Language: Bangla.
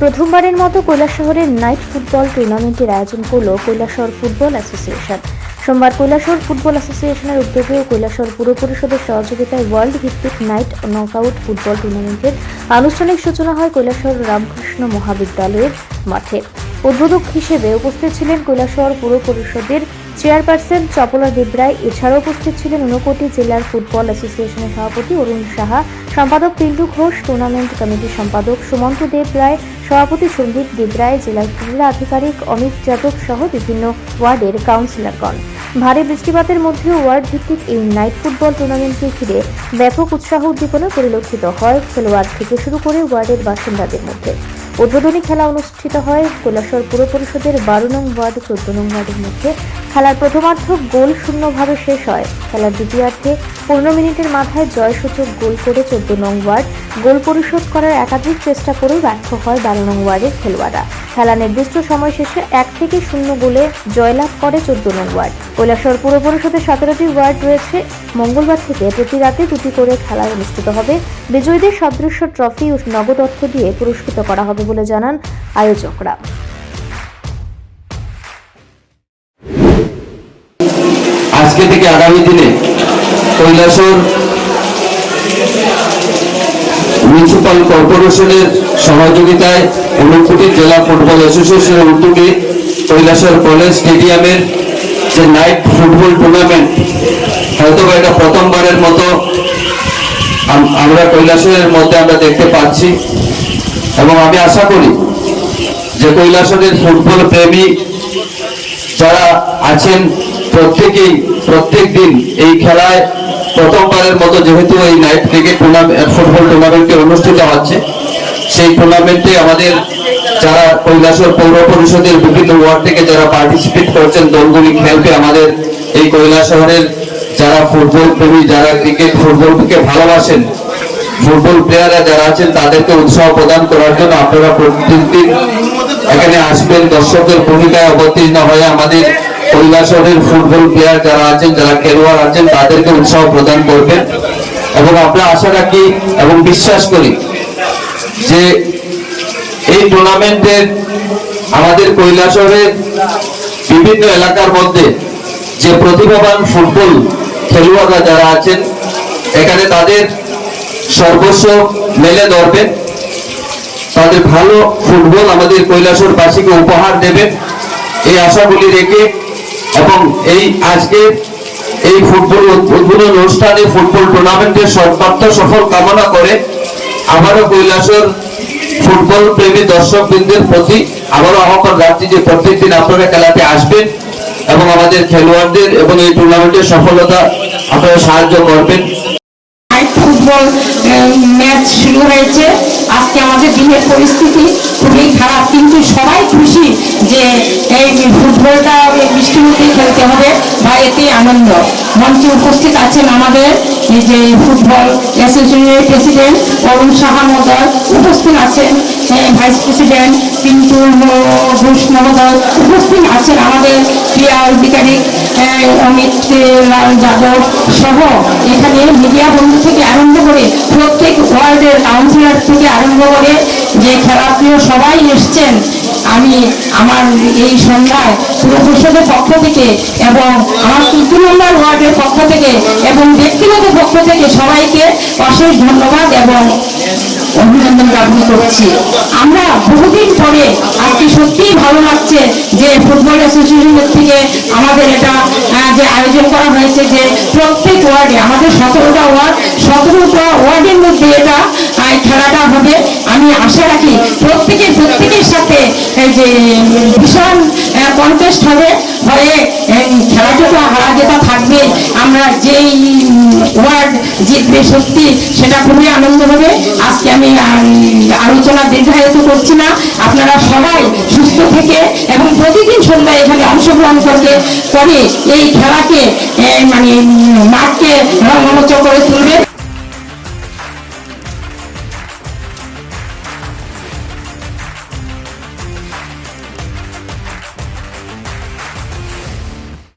প্রথমবারের মতো কৈলাসহরের নাইট ফুটবল টুর্নামেন্টের আয়োজন করল কৈলাসহর ফুটবল অ্যাসোসিয়েশন। সোমবার কৈলাসহর ফুটবল অ্যাসোসিয়েশনের উদ্যোগে ও কৈলাসহর পুর পরিষদের সহযোগিতায় ওয়ার্ল্ড ভিত্তিক নাইট নকআউট ফুটবল টুর্নামেন্টের আনুষ্ঠানিক সূচনা হয় কৈলাসহর রামকৃষ্ণ মহাবিদ্যালয়ের মাঠে। উদ্বোধক হিসেবে উপস্থিত ছিলেন কৈলাসহর পুর পরিষদের চেয়ারপারসন চপলা দেবরায়, এছাড়াও উপস্থিত ছিলেন ঊনকোটি জেলার ফুটবল অ্যাসোসিয়েশনের সভাপতি অরুণ সাহা, সম্পাদক পিন্টু ঘোষ, টুর্নামেন্ট কমিটির সম্পাদক সুমন্ত দেব রায় সভাপতি সন্দীপ দেবরায়, জেলার ক্রীড়া আধিকারিক অমিত যাদব সহ বিভিন্ন ওয়ার্ডের কাউন্সিলরগণ ভারী বৃষ্টিপাতের মধ্যে ওয়ার্ড ভিত্তিক এই নাইট ফুটবল টুর্নামেন্টকে ঘিরে ব্যাপক উৎসাহ উদ্দীপনা পরিলক্ষিত হয় খেলোয়াড় থেকে শুরু করে ওয়ার্ডের বাসিন্দাদের মধ্যে। উদ্বোধনী খেলা অনুষ্ঠিত হয় কৈলাসর পুর পরিষদের বারো নং ওয়ার্ড, চোদ্দ নং ওয়ার্ডের মধ্যে। খেলার প্রথমার্ধ গোল শূন্যভাবে শেষ হয়। খেলার দ্বিতীয়ার্ধে পনেরো মিনিটের মাথায় জয়সূচক গোল করে চোদ্দ নং ওয়ার্ড গোল পরিশোধ করার একাধিক চেষ্টা করেও ব্যর্থ হয় বারো নং ওয়ার্ডের খেলোয়াড়রা। খেলা নির্দিষ্ট সময় শেষে এক থেকে শূন্য গোলে জয়লাভ করে চোদ্দ নং ওয়ার্ড। কৈলাসর পুর পরিষদের সতেরোটি ওয়ার্ড রয়েছে। মঙ্গলবার থেকে প্রতি রাতে দুটি করে খেলা অনুষ্ঠিত হবে। বিজয়ীদের সদৃশ্য ট্রফি ও নগদ অর্থ দিয়ে পুরস্কৃত করা হবে বলে জানান আয়োজকরা। আজকে থেকে আগামী দিনে কৈলাসর মিউনিসিপাল কর্পোরেশনের সহযোগিতায় ঊনকোটি জেলা ফুটবল অ্যাসোসিয়েশনের উদ্যোগে কৈলাসর কলেজ স্টেডিয়ামের যে নাইট ফুটবল টুর্নামেন্ট হয়তো এটা প্রথমবারের মতো আমরা কৈলাসরের মধ্যে আমরা দেখতে পাচ্ছি। এবং আমি আশা করি যে কৈলাসরের ফুটবল প্রেমী যারা আছেন প্রত্যেকেই প্রত্যেক দিন এই খেলায় প্রথমবারের মতো যেহেতু এই নাইট ক্রিকেট টুর্নামেন্ট ফুটবল টুর্নামেন্টটি অনুষ্ঠিত হচ্ছে, সেই টুর্নামেন্টে আমাদের যারা কৈলাসর পৌর পরিষদের বিভিন্ন ওয়ার্ড থেকে যারা পার্টিসিপেট করছেন, দলগুলি খেলবে আমাদের এই কৈলাস শহরের যারা ফুটবল প্রেমী, যারা ক্রিকেট ফুটবলকে ভালোবাসেন ফুটবল প্লেয়াররা যারা আছেন, তাদেরকে উৎসাহ প্রদান করার জন্য আপনারা প্রতিদিন এখানে আসবেন। দর্শকের ভূমিকায় অবতীর্ণ হয়ে আমাদের কৈলাসরের ফুটবল প্লেয়ার যারা আছেন, যারা খেলোয়াড় আছেন, তাদেরকে উৎসাহ প্রদান করবেন। এবং আমরা আশা রাখি এবং বিশ্বাস করি যে এই টুর্নামেন্টের আমাদের কৈলাসরের বিভিন্ন এলাকার মধ্যে যে প্রতিভাবান ফুটবল খেলোয়াড়রা যারা আছেন, এখানে তাদের সর্বস্ব মেলে ধরবেন তাদের ভালো ফুটবল আমাদের কৈলাসরবাসীকে উপহার দেবেন এই আশাগুলি রেখে এবং এই আজকে এই ফুটবল উদ্বোধন অনুষ্ঠানে ফুটবল টুর্নামেন্টের সর্বার্থ সফল কামনা করে আবারও কৈলাসর ফুটবল প্রেমী দর্শকবৃন্দের প্রতি আবারও আহ্বান রাখছি যে প্রত্যেকদিন আপনারা খেলাতে আসবেন এবং আমাদের খেলোয়াড়দের এবং এই টুর্নামেন্টের সফলতা আপনারা সাহায্য করবেন। ফুটবল ম্যাচ শুরু হয়েছে। আজকে আমাদের দিনের পরিস্থিতি খুবই খারাপ, কিন্তু সবাই খুশি যে এই বৃষ্টির মধ্যে খেলতে হবে বা এতে আনন্দ। মঞ্চে উপস্থিত আছেন আমাদের যে ফুটবল অ্যাসোসিয়েশনের প্রেসিডেন্ট অরুণ সাহা মহোদয় উপস্থিত আছেন ভাইস প্রেসিডেন্ট পিন্টু ঘোষ মহোদয়। উপস্থিত আছেন আমাদের ক্রিয়া আধিকারিক অমিত লাল যাদব সহ এখানে মিডিয়া বন্ধু থেকে আরম্ভ করে প্রত্যেক ওয়ার্ডের কাউন্সিলর থেকে আরম্ভ করে যে খেলাপ্রিয় সবাই এসছেন। আমি আমার এই সন্ধ্যায় পুরো পরিষদের পক্ষ থেকে এবং আমার তৃতীয় নম্বর ওয়ার্ডের পক্ষ থেকে এবং ব্যক্তিগত পক্ষ থেকে সবাইকে অশেষ ধন্যবাদ এবং অভিনন্দন জ্ঞাপন করছি। আমরা বহুদিন পরে আজকে সত্যিই ভালো লাগছে যে ফুটবল অ্যাসোসিয়েশনের থেকে আমাদের এটা যে আয়োজন করা হয়েছে যে প্রত্যেক ওয়ার্ডে, আমাদের সতেরোটা ওয়ার্ড, সতেরোটা ওয়ার্ডের মধ্যে এটা খেলাটা হবে। আমি আশা রাখি প্রত্যেকে প্রত্যেকের সাথে যে, ভীষণ কন্টেস্ট হবে হয়ে এই খেলাটা হারা জেতা থাকবে, আমরা যেই ওয়ার্ড জিতবে সত্যি, সেটা খুবই আনন্দ হবে। আজকে আমি আলোচনা দীর্ঘায়িত করছি না। আপনারা সবাই সুস্থ থেকে এবং প্রতিদিন সন্ধ্যায় এখানে অংশগ্রহণ করতে করে এই খেলাকে মানে মাঠকে রঙমচ করে